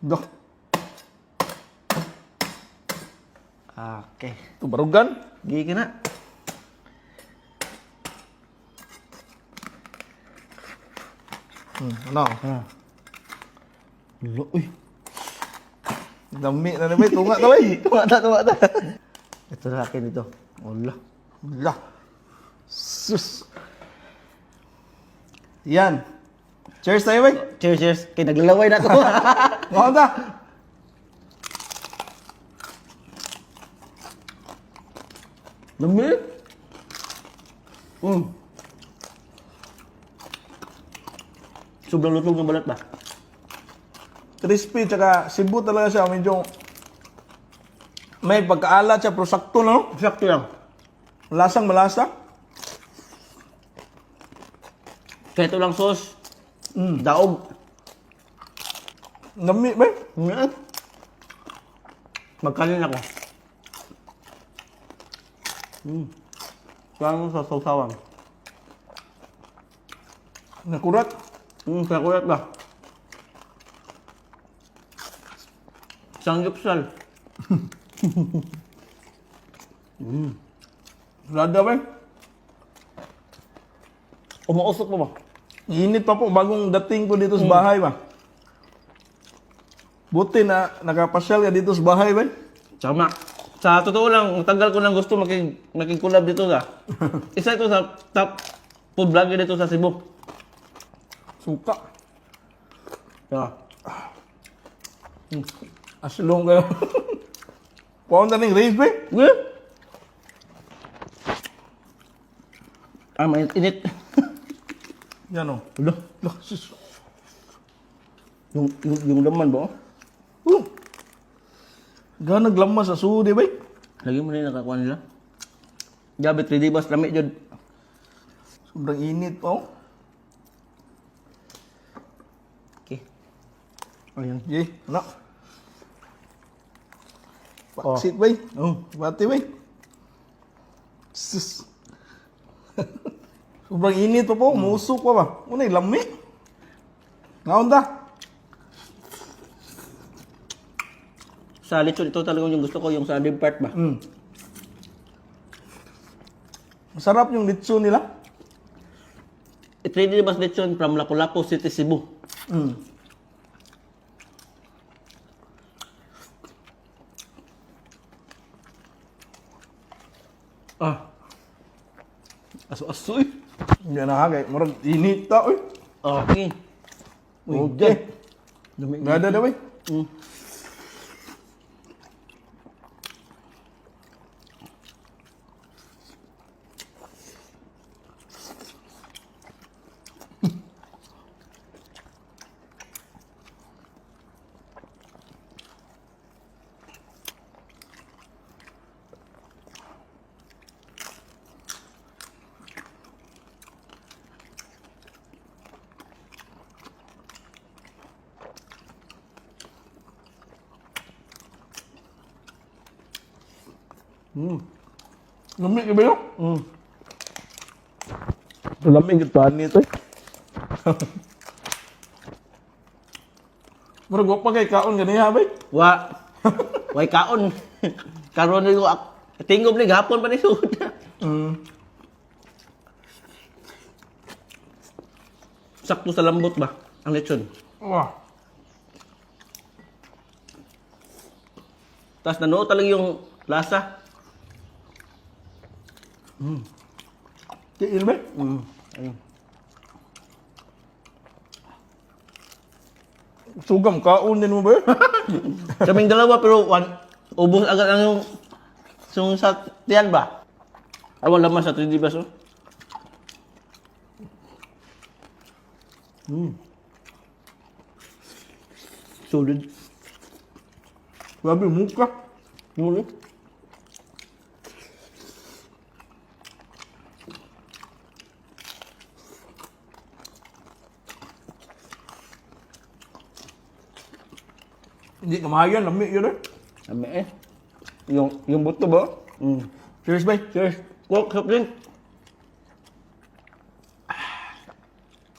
Dah. Okay. Ito barugan. Gigi na. Hmm, ano? Ah. Lo, uy. Dami na naman. Tunga na bay. Tuwa na, tuwa na. Ito na akin ito. Wala. Lah. Sus. Yan. Cheers tayo bay. Cheers, cheers. Kaya naglalaway na to. Ngayon ta. Dami. Mm. Sobrang lutong ng balat ba? Crispy tsaka Cebu talaga siya. Medyo may pagkaalat siya pero sakto na no? Sakto lang. Lasang malasa. Kaya ito lang sauce. Mm. Daog. Dami bay. Mm. Magkanin ako. Mm. Parang sa sausawan. Nakurat. Kaya kulat ba? Sanggipsal. Rada bay. Umuusok mo ba? Init pa po bagong dating ko dito sa bahay ba. Buti na nakapasyal ka dito sa bahay ba. Tama. Sa totoo lang, ang tagal ko nang gusto makig, makig-collab dito sa. Isa ito sa top food vlogger dito sa Cebu. Suka. Yeah. Asilong kayo. Paon na ning race ba? Yeah. Ah, mainit. Yan o. Ulo. Lah, sus. Yung, yung, yung laman ba? oh? Uh. Ganag lamas sa sudi ba? Lagi mo na yung nakakuha nila. Gabi 3D bus, lami jud. Sobrang init pa oh. Okay. Ayan. Ye, anak. Paksit ba? Oh. Bati ba? Sus. Sobrang init pa po. Musok pa ba? Unay, lami. Ngaon ta? Sa lechon, ito talaga yung gusto ko, yung sa deep part ba? Mm. Masarap yung litso nila. 3D bus lechon from Lapu-Lapu City, Cebu. Mm. Ah. Aso-aso eh. Yan na kagay. Marag init ta. Uy. Okay. Uy, Okay. Dumi. Gada na ba? Mm. Mm. Lami ka ba yun? Mm. Lami yung gitahan nito eh. Marag wag pa kay kaon ganiya ba? Wa. Way kaon. Karon ni ko ak- tingog ni gapon pa ni sud. Mm. Sakto sa lambot ba ang lechon. Wah. Tapos nanuo talaga yung lasa. Tiil ba? Mm. Ayun. Sugam kaon din mo ba? Kaming dalawa pero one, ubos agad ang yung yung sa tiyan ba? Ay wala man sa 3D bus oh. Mm. Solid. Grabe muka. Yung Hindi kamahayan, lami yun eh. Dami eh. Yung, yung buto ba? Mm. Cheers, bay. Cheers. Coke, soft drink.